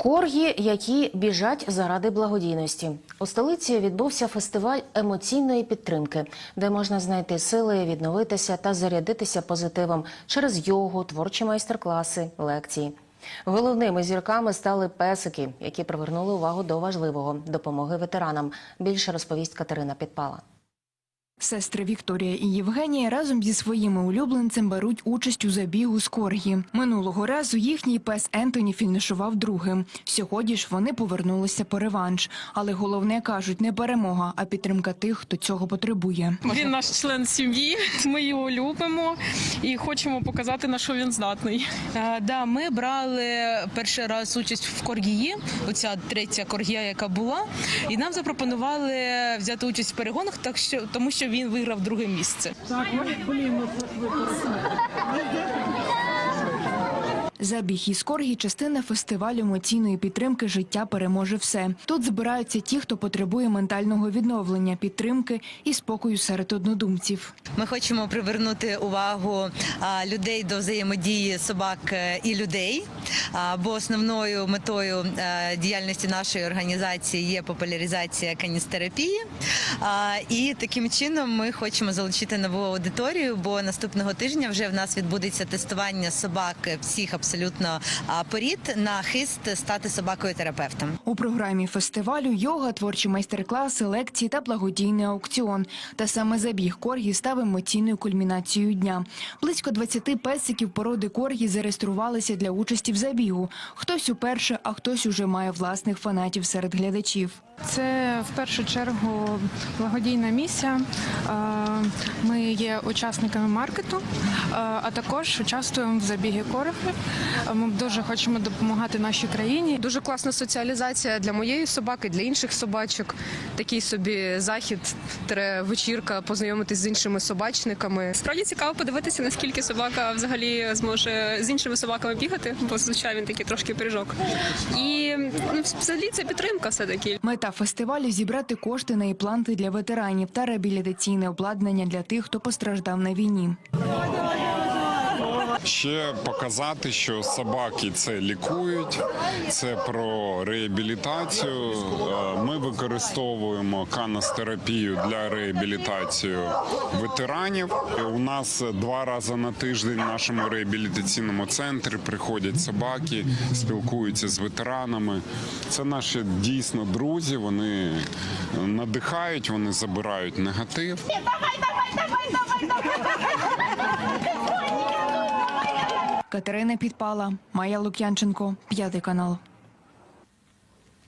Коргі, які біжать заради благодійності. У столиці відбувся фестиваль емоційної підтримки, де можна знайти сили, відновитися та зарядитися позитивом через йогу, творчі майстер-класи, лекції. Головними зірками стали песики, які привернули увагу до важливого допомоги ветеранам. Більше розповість Катерина Підпала. Сестри Вікторія і Євгенія разом зі своїми улюбленцем беруть участь у забігу з коргі. Минулого разу їхній пес Ентоні фінішував другим. Сьогодні ж вони повернулися по реванш. Але головне кажуть не перемога, а підтримка тих, хто цього потребує. Він наш член сім'ї. Ми його любимо і хочемо показати, на що він здатний. Е, Да, ми брали перший раз участь в коргії, оця третя коргія, яка була, і нам запропонували взяти участь в перегонах, так що тому що він виграв друге місце. Забіг із коргі частина фестивалю емоційної підтримки Життя переможе все. Тут збираються ті, хто потребує ментального відновлення, підтримки і спокою серед однодумців. Ми хочемо привернути увагу людей до взаємодії собак е, і людей. Бо основною метою е, діяльності нашої організації є популяризація каністерапії. І таким чином ми хочемо залучити нову аудиторію. Бо наступного тижня вже в нас відбудеться тестування собак всіх абсолютно а, порід на хист стати собакою терапевтом. У програмі фестивалю йога, творчі майстер-класи, лекції та благодійний аукціон. Та саме забіг коргі став емоційною кульмінацією дня. Близько 20 песиків породи коргі зареєструвалися для участі в забігу. Хтось уперше, а хтось уже має власних фанатів серед глядачів. Це в першу чергу благодійна місія. Е, Ми є учасниками маркету, е, а також участвуємо в забігі корови. Ми дуже хочемо допомагати нашій країні. Дуже класна соціалізація для моєї собаки, для інших собачок. Такий собі захід, вечірка, познайомитись з іншими собачниками. Справді цікаво подивитися, наскільки собака взагалі зможе з іншими собаками бігати, бо зазвичай він такий трошки пиріжок. І ну, взагалі це підтримка все таки. Мета фестивалю зібрати кошти на іпланти для ветеранів та реабілітаційне обладнання для тих, хто постраждав на війні. Ще показати, що собаки це лікують, це про реабілітацію. Е, Ми використовуємо каностерапію для реабілітації ветеранів. У нас два рази на тиждень в нашому реабілітаційному центрі приходять собаки, спілкуються з ветеранами. Це наші дійсно друзі. Вони надихають, вони забирають негатив. Катерина Підпала, Майя Лук'янченко, п'ятий канал.